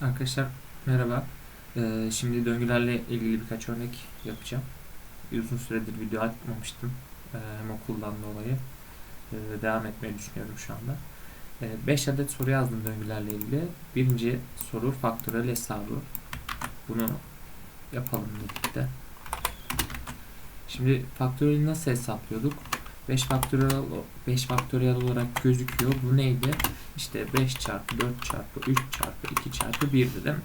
Arkadaşlar merhaba. Ee, şimdi döngülerle ilgili birkaç örnek yapacağım. Uzun süredir video atmamıştım. Ee, hem okuldan dolayı. Ee, devam etmeyi düşünüyorum şu anda. 5 adet soru yazdım döngülerle ilgili. Birinci soru faktörel hesabı. Bunu yapalım birlikte. Şimdi faktöreli nasıl hesaplıyorduk? 5 faktöriyel 5 faktöriyel olarak gözüküyor. Bu neydi? İşte 5 çarpı 4 çarpı 3 çarpı 2 çarpı 1 dedim.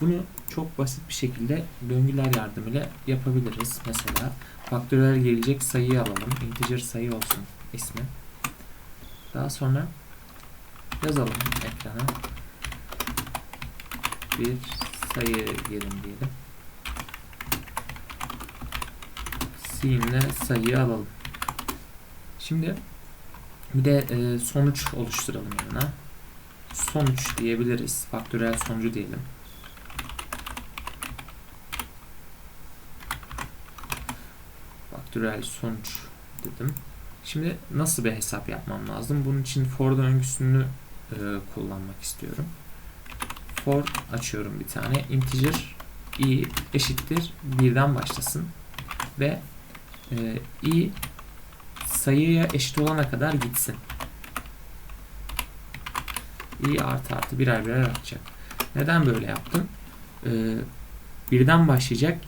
Bunu çok basit bir şekilde döngüler yardımıyla yapabiliriz. Mesela faktöriyel gelecek sayıyı alalım. Integer sayı olsun ismi. Daha sonra yazalım ekrana. Bir sayı girin diyelim. C'inle sayıyı alalım. Şimdi bir de e, sonuç oluşturalım yanına. Sonuç diyebiliriz. Faktörel sonucu diyelim. Faktörel sonuç dedim. Şimdi nasıl bir hesap yapmam lazım? Bunun için for döngüsünü e, kullanmak istiyorum. For açıyorum bir tane. Integer i eşittir birden başlasın. Ve e, i sayıya eşit olana kadar gitsin. i artı artı birer birer artacak. Neden böyle yaptım? Ee, birden başlayacak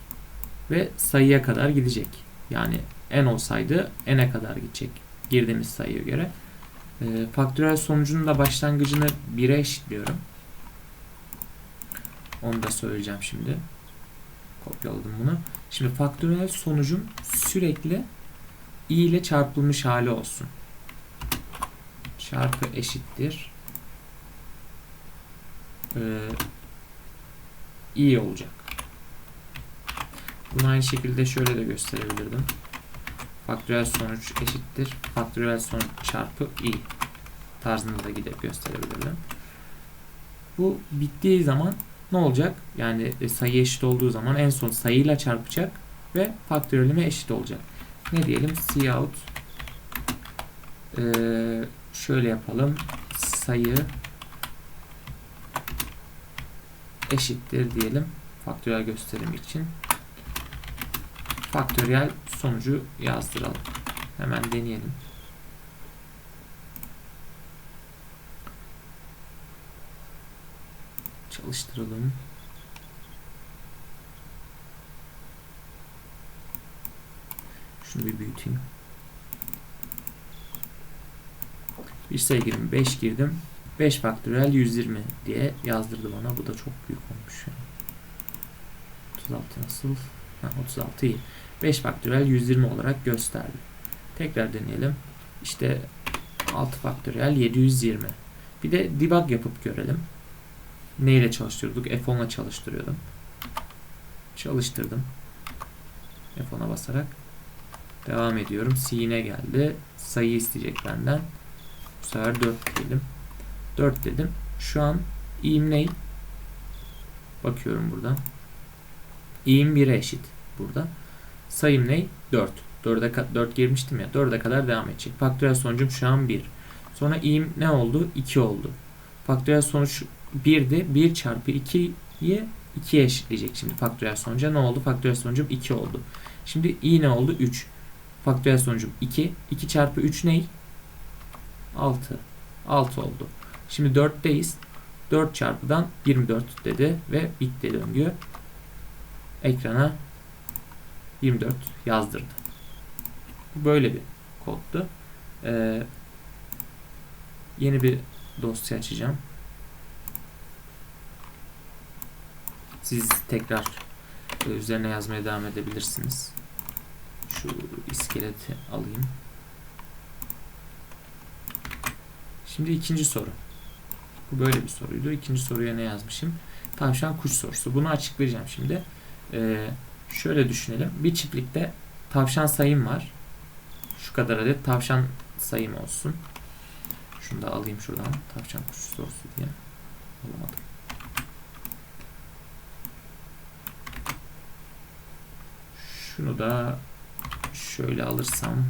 ve sayıya kadar gidecek. Yani n olsaydı n'e kadar gidecek girdiğimiz sayıya göre. E, faktörel sonucunun da başlangıcını 1'e eşitliyorum. Onu da söyleyeceğim şimdi. Kopyaladım bunu. Şimdi faktörel sonucum sürekli i ile çarpılmış hali olsun. Çarpı eşittir. Ee, i olacak. Bunu aynı şekilde şöyle de gösterebilirdim. Faktörel sonuç eşittir. Faktörel sonuç çarpı i tarzında da gidip gösterebilirdim. Bu bittiği zaman ne olacak? Yani e, sayı eşit olduğu zaman en son sayıyla çarpacak ve faktörelime eşit olacak. Ne diyelim? Cout ee, şöyle yapalım. Sayı eşittir diyelim. Faktörel gösterim için. Faktöriyel sonucu yazdıralım. Hemen deneyelim. Çalıştıralım. Şunu bir büyüteyim. Bir sayı girdim. 5 girdim. 5 faktöriyel 120 diye yazdırdı bana. Bu da çok büyük olmuş. 36 nasıl? Ha, 36 iyi. 5 faktöriyel 120 olarak gösterdi. Tekrar deneyelim. İşte 6 faktöriyel 720. Bir de debug yapıp görelim. Neyle çalıştırıyorduk? F10 ile çalıştırıyordum. Çalıştırdım. F10'a basarak devam ediyorum. C'ne geldi. Sayı isteyecek benden. Bu sefer 4 diyelim. 4 dedim. Şu an ne? Bakıyorum buradan. i'im 1'e eşit burada. Sayım ne? 4. 4'e 4 girmiştim ya. 4'e kadar devam edecek. Faktörel sonucum şu an 1. Sonra i'im ne oldu? 2 oldu. Faktörel sonuç 1'di. 1 çarpı 2'yi 2'ye eşitleyecek şimdi faktörel sonuca. Ne oldu? Faktörel sonucum 2 oldu. Şimdi i ne oldu? 3. Faktörel sonucum 2. 2 çarpı 3 ne? 6. 6 oldu. Şimdi 4'teyiz. 4 çarpıdan 24 dedi ve bitti döngü. Ekrana 24 yazdırdı. Bu böyle bir koddu. Ee, yeni bir dosya açacağım. Siz tekrar üzerine yazmaya devam edebilirsiniz. Şu iskeleti alayım. Şimdi ikinci soru. Bu böyle bir soruydu. İkinci soruya ne yazmışım? Tavşan kuş sorusu. Bunu açıklayacağım şimdi. Ee, şöyle düşünelim. Bir çiftlikte tavşan sayım var. Şu kadar adet tavşan sayım olsun. Şunu da alayım şuradan. Tavşan kuş sorusu diye. Alamadım. Şunu da şöyle alırsam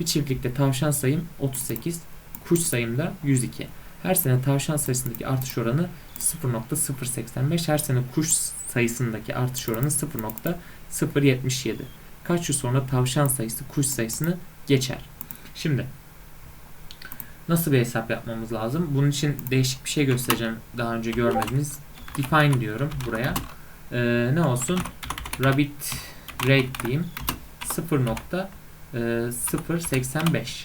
Bir çiftlikte tavşan sayım 38, kuş sayım da 102. Her sene tavşan sayısındaki artış oranı 0.085, her sene kuş sayısındaki artış oranı 0.077. Kaç yıl sonra tavşan sayısı kuş sayısını geçer? Şimdi nasıl bir hesap yapmamız lazım? Bunun için değişik bir şey göstereceğim daha önce görmediniz. Define diyorum buraya. Ee, ne olsun? Rabbit rate diyeyim. 0.085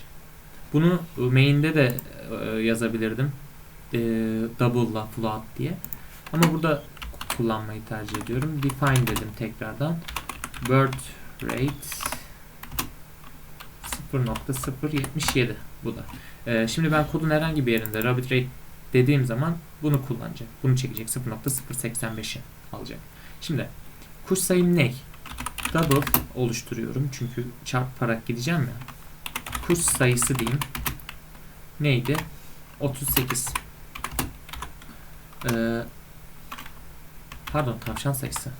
Bunu main'de de e, yazabilirdim. E, double'la float diye. Ama burada kullanmayı tercih ediyorum. Define dedim tekrardan. Bird rate 0.077 bu da. E, şimdi ben kodun herhangi bir yerinde rabbit rate dediğim zaman bunu kullanacak. Bunu çekecek. 0.085'i alacak. Şimdi kuş sayım ne? Double oluşturuyorum. Çünkü çarparak gideceğim ya. Kuş sayısı diyeyim. Neydi? 38. Ee, pardon tavşan sayısı.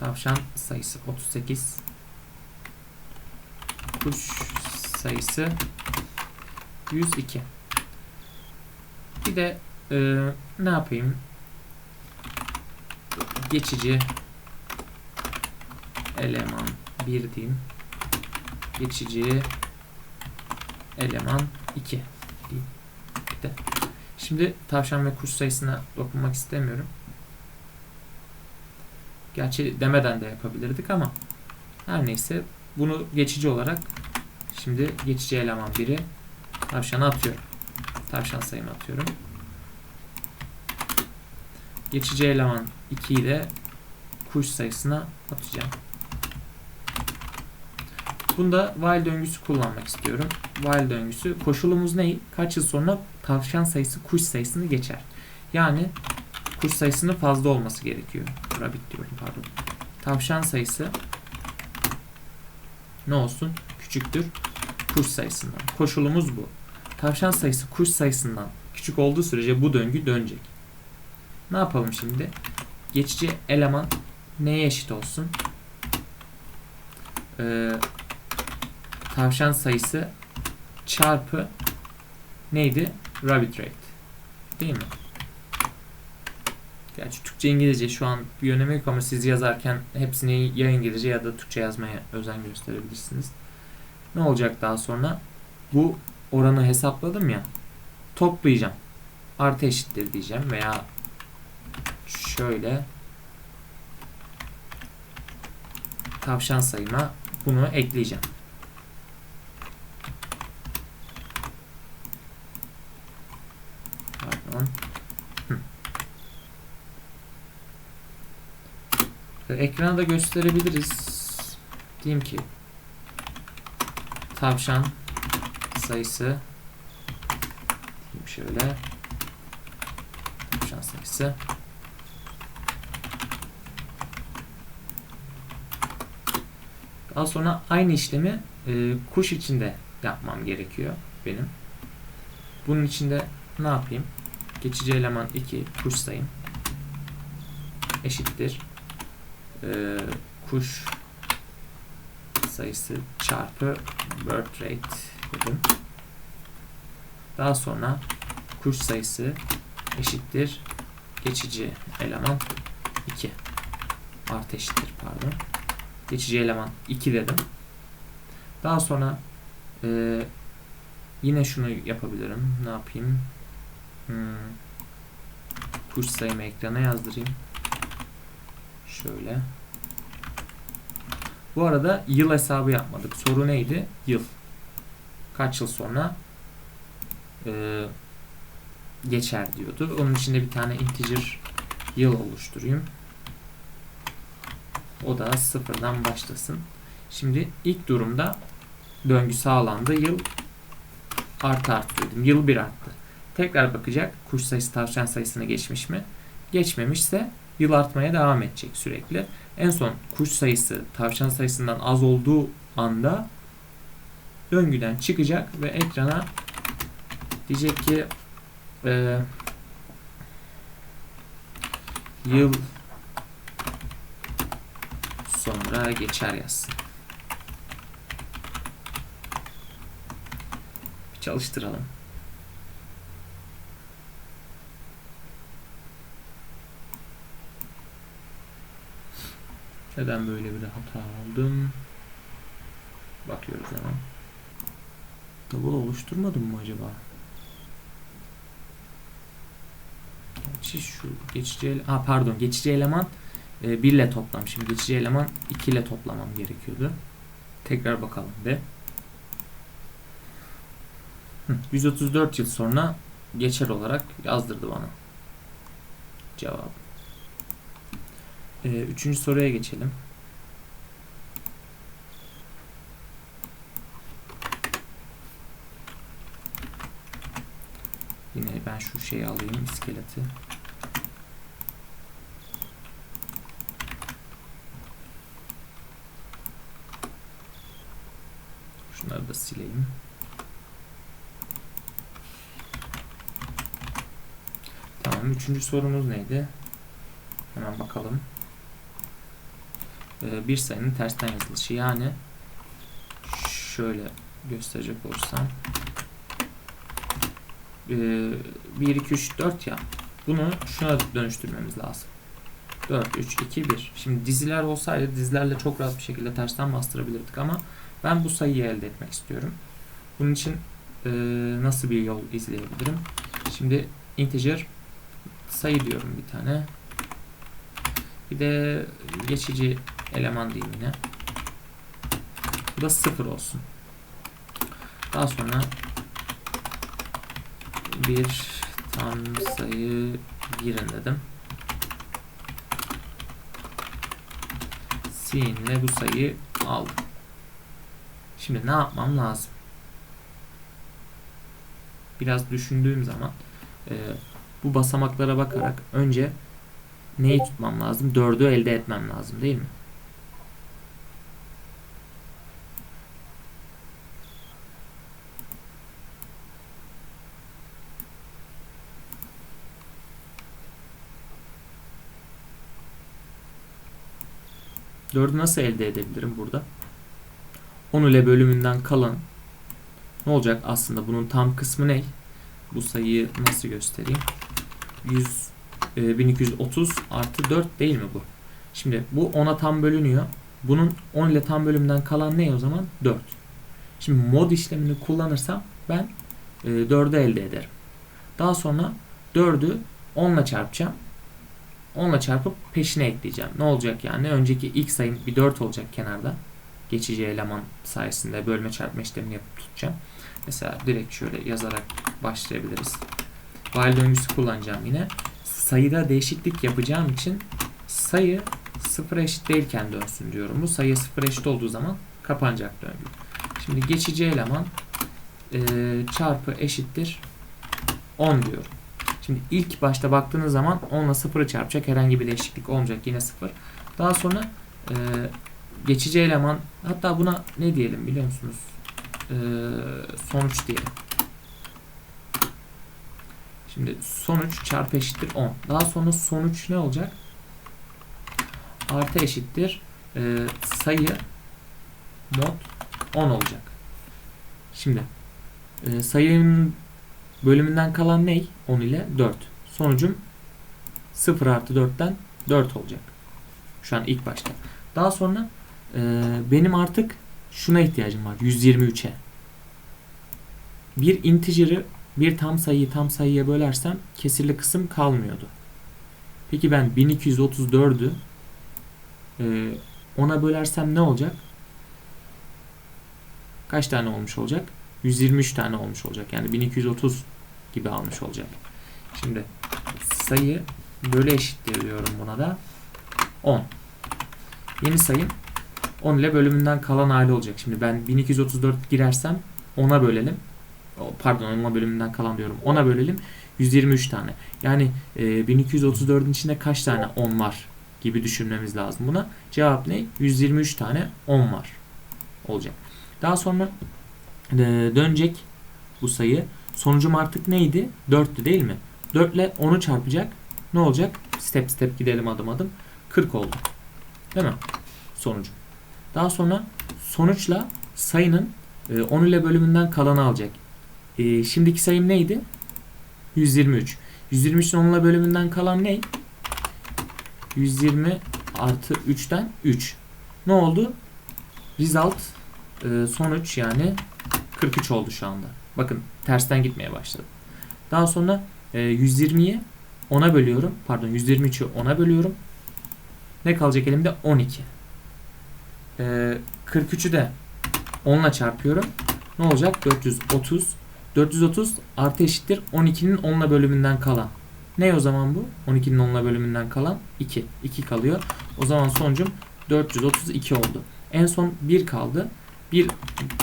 Tavşan sayısı 38. Kuş sayısı 102. Bir de e, ne yapayım? Geçici eleman 1 diyeyim. Geçici eleman 2 diyeyim. Bitti. Şimdi tavşan ve kuş sayısına dokunmak istemiyorum. Gerçi demeden de yapabilirdik ama her neyse bunu geçici olarak şimdi geçici eleman 1'i tavşana atıyorum. Tavşan sayımı atıyorum. Geçici eleman 2'yi de kuş sayısına atacağım. Bunda while döngüsü kullanmak istiyorum. While döngüsü koşulumuz ne? Kaç yıl sonra tavşan sayısı kuş sayısını geçer. Yani kuş sayısının fazla olması gerekiyor. Rabbit diyorum pardon. Tavşan sayısı ne olsun? Küçüktür kuş sayısından. Koşulumuz bu. Tavşan sayısı kuş sayısından küçük olduğu sürece bu döngü dönecek. Ne yapalım şimdi? Geçici eleman neye eşit olsun? Ee, tavşan sayısı çarpı neydi? Rabbit rate. Değil mi? Gerçi Türkçe İngilizce şu an bir önemi yok ama siz yazarken hepsini ya İngilizce ya da Türkçe yazmaya özen gösterebilirsiniz. Ne olacak daha sonra? Bu oranı hesapladım ya. Toplayacağım. Artı eşittir diyeceğim veya şöyle tavşan sayıma bunu ekleyeceğim. Pardon. Ekrana da gösterebiliriz. Diyeyim ki tavşan sayısı diyeyim şöyle tavşan sayısı Daha sonra aynı işlemi e, kuş içinde yapmam gerekiyor benim. Bunun içinde ne yapayım? Geçici eleman 2 kuş sayım eşittir. E, kuş sayısı çarpı birth rate dedim. Daha sonra kuş sayısı eşittir geçici eleman 2 artı eşittir pardon geçici eleman 2 dedim. Daha sonra e, yine şunu yapabilirim. Ne yapayım? Hmm. Kuş sayımı ekrana yazdırayım. Şöyle. Bu arada yıl hesabı yapmadık. Soru neydi? Yıl. Kaç yıl sonra e, geçer diyordu. Onun için de bir tane integer yıl oluşturayım. O da sıfırdan başlasın. Şimdi ilk durumda döngü sağlandı. Yıl artı arttı dedim. Yıl bir arttı. Tekrar bakacak kuş sayısı tavşan sayısını geçmiş mi? Geçmemişse yıl artmaya devam edecek sürekli. En son kuş sayısı tavşan sayısından az olduğu anda döngüden çıkacak ve ekrana diyecek ki e, yıl sonra geçer yazsın. Çalıştıralım. Neden böyle bir hata aldım? Bakıyoruz hemen. Double oluşturmadım mı acaba? Gerçi şu geçici ele- ha pardon geçici eleman 1 ile toplam. Şimdi geçici eleman 2 ile toplamam gerekiyordu. Tekrar bakalım be. 134 yıl sonra geçer olarak yazdırdı bana. Cevap. Ee, üçüncü soruya geçelim. Yine ben şu şeyi alayım iskeleti. Şunları da sileyim. Tamam. Üçüncü sorumuz neydi? Hemen bakalım. Ee, bir sayının tersten yazılışı. Yani şöyle gösterecek olursam ee, 1, 2, 3, 4 ya. Bunu şuna dönüştürmemiz lazım. 4, 3, 2, 1. Şimdi diziler olsaydı dizilerle çok rahat bir şekilde tersten bastırabilirdik ama ben bu sayıyı elde etmek istiyorum. Bunun için e, nasıl bir yol izleyebilirim? Şimdi integer sayı diyorum bir tane. Bir de geçici eleman diyeyim yine. Bu da 0 olsun. Daha sonra bir tam sayı girin dedim. Sin'le bu sayıyı aldım. Şimdi ne yapmam lazım? Biraz düşündüğüm zaman e, bu basamaklara bakarak önce neyi tutmam lazım? 4'ü elde etmem lazım değil mi? Dördü nasıl elde edebilirim burada? 10 ile bölümünden kalan ne olacak aslında bunun tam kısmı ne? Bu sayıyı nasıl göstereyim? 100 e, 1230 artı 4 değil mi bu? Şimdi bu 10'a tam bölünüyor. Bunun 10 ile tam bölümden kalan ne o zaman? 4. Şimdi mod işlemini kullanırsam ben e, 4'ü elde ederim. Daha sonra 4'ü 10 ile çarpacağım. 10 ile çarpıp peşine ekleyeceğim. Ne olacak yani? Önceki ilk sayım bir 4 olacak kenarda. Geçici eleman sayesinde bölme çarpma işlemini yapıp tutacağım. Mesela direkt şöyle yazarak başlayabiliriz. While döngüsü kullanacağım yine. Sayıda değişiklik yapacağım için sayı sıfır eşit değilken dönsün diyorum. Bu sayı sıfır eşit olduğu zaman kapanacak döngü. Şimdi geçici eleman e, çarpı eşittir 10 diyorum. Şimdi ilk başta baktığınız zaman 10 ile 0'ı çarpacak. Herhangi bir değişiklik olmayacak. Yine 0. Daha sonra e, geçici eleman hatta buna ne diyelim biliyor musunuz? E, sonuç diyelim. Şimdi sonuç çarpı eşittir 10. Daha sonra sonuç ne olacak? Artı eşittir e, sayı mod 10 olacak. Şimdi e, sayının bölümünden kalan ne? 10 ile 4. Sonucum 0 artı 4'ten 4 olacak. Şu an ilk başta. Daha sonra e, benim artık şuna ihtiyacım var. 123'e. Bir integer'ı bir tam sayıyı tam sayıya bölersem kesirli kısım kalmıyordu. Peki ben 1234'ü e, ona bölersem ne olacak? Kaç tane olmuş olacak? 123 tane olmuş olacak. Yani 1230 gibi almış olacak. Şimdi sayı bölü eşittir diyorum buna da 10. Yeni sayım 10 ile bölümünden kalan hali olacak. Şimdi ben 1234 girersem 10'a bölelim. Pardon 10'a bölümünden kalan diyorum. 10'a bölelim. 123 tane. Yani e, 1234'ün içinde kaç tane 10 var gibi düşünmemiz lazım buna. Cevap ne? 123 tane 10 var olacak. Daha sonra e, dönecek bu sayı. Sonucum artık neydi? 4'tü değil mi? 4 ile 10'u çarpacak. Ne olacak? Step step gidelim adım adım. 40 oldu. Değil mi? sonucu. Daha sonra sonuçla sayının e, 10 ile bölümünden kalanı alacak. E, şimdiki sayım neydi? 123. 123'ün 10 ile bölümünden kalan ne? 120 artı 3'ten 3. Ne oldu? Result e, sonuç yani 43 oldu şu anda. Bakın tersten gitmeye başladı. Daha sonra e, 120'yi 10'a bölüyorum. Pardon 123'ü 10'a bölüyorum. Ne kalacak elimde? 12. E, 43'ü de 10 ile çarpıyorum. Ne olacak? 430. 430 artı eşittir 12'nin 10 ile bölümünden kalan. Ne o zaman bu? 12'nin 10 ile bölümünden kalan 2. 2 kalıyor. O zaman sonucum 432 oldu. En son 1 kaldı. 1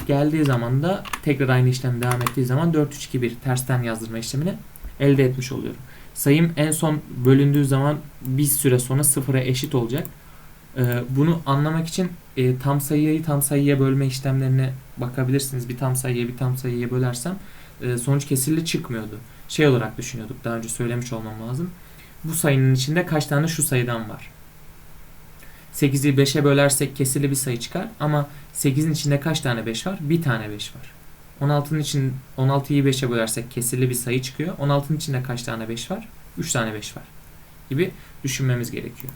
geldiği zaman da tekrar aynı işlem devam ettiği zaman 4 3 2 1 tersten yazdırma işlemini elde etmiş oluyorum. Sayım en son bölündüğü zaman bir süre sonra sıfıra eşit olacak. Ee, bunu anlamak için e, tam sayıyı tam sayıya bölme işlemlerine bakabilirsiniz. Bir tam sayıya bir tam sayıya bölersem e, sonuç kesirli çıkmıyordu. Şey olarak düşünüyorduk. Daha önce söylemiş olmam lazım. Bu sayının içinde kaç tane şu sayıdan var? 8'i 5'e bölersek kesirli bir sayı çıkar ama 8'in içinde kaç tane 5 var? Bir tane 5 var. 16'nın için 16'yı 5'e bölersek kesirli bir sayı çıkıyor. 16'nın içinde kaç tane 5 var? 3 tane 5 var. Gibi düşünmemiz gerekiyor.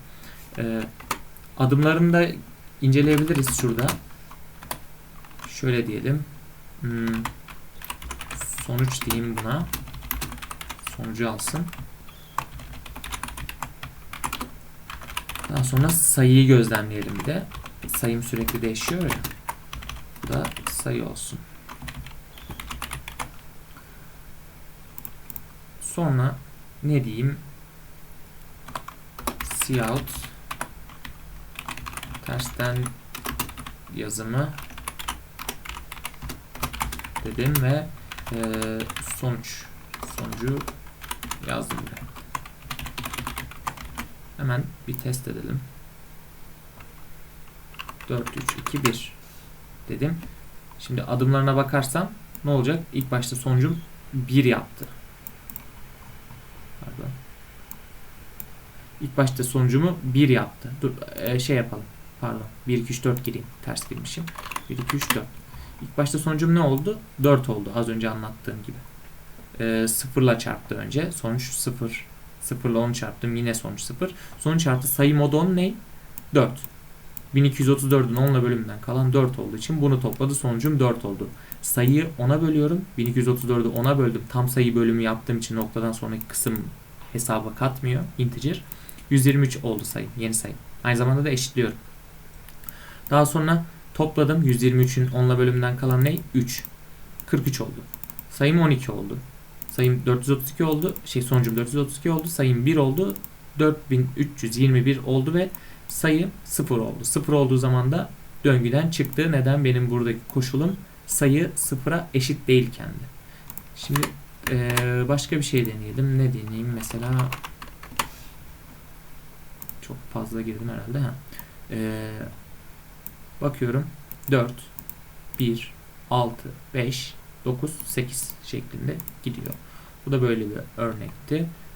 Ee, adımlarını da inceleyebiliriz şurada. Şöyle diyelim. Hmm, sonuç diyeyim buna. Sonucu alsın. Daha sonra sayıyı gözlemleyelim bir de. Sayım sürekli değişiyor ya. Bu da sayı olsun. Sonra ne diyeyim? Cout tersten yazımı dedim ve sonuç sonucu yazdım buraya. Hemen bir test edelim. 4 3 2 1 dedim. Şimdi adımlarına bakarsam ne olacak? İlk başta sonucum 1 yaptı. Pardon. İlk başta sonucumu 1 yaptı. Dur e, şey yapalım. Pardon. 1 2 3 4 gireyim. Ters girmişim. 1 2 3 4. İlk başta sonucum ne oldu? 4 oldu. Az önce anlattığım gibi. E, sıfırla çarptı önce. Sonuç 0. 0 ile 10 çarptım. Yine sonuç 0. Sonuç artı sayı modu 10 ne? 4. 1234'ün 10 ile bölümünden kalan 4 olduğu için bunu topladı. Sonucum 4 oldu. Sayıyı 10'a bölüyorum. 1234'ü 10'a böldüm. Tam sayı bölümü yaptığım için noktadan sonraki kısım hesaba katmıyor. Integer. 123 oldu sayı. Yeni sayı. Aynı zamanda da eşitliyorum. Daha sonra topladım. 123'ün 10 ile bölümünden kalan ne? 3. 43 oldu. Sayım 12 oldu. Sayım 432 oldu. Şey sonucum 432 oldu. Sayım 1 oldu. 4321 oldu ve sayı 0 oldu. 0 olduğu zaman da döngüden çıktı. Neden? Benim buradaki koşulum sayı 0'a eşit değilkendi. Şimdi ee, başka bir şey deneyelim. Ne deneyeyim? Mesela çok fazla girdim herhalde. Ha. Ee, bakıyorum. 4 1 6 5 9 8 şeklinde gidiyor. Bu da böyle bir örnekti.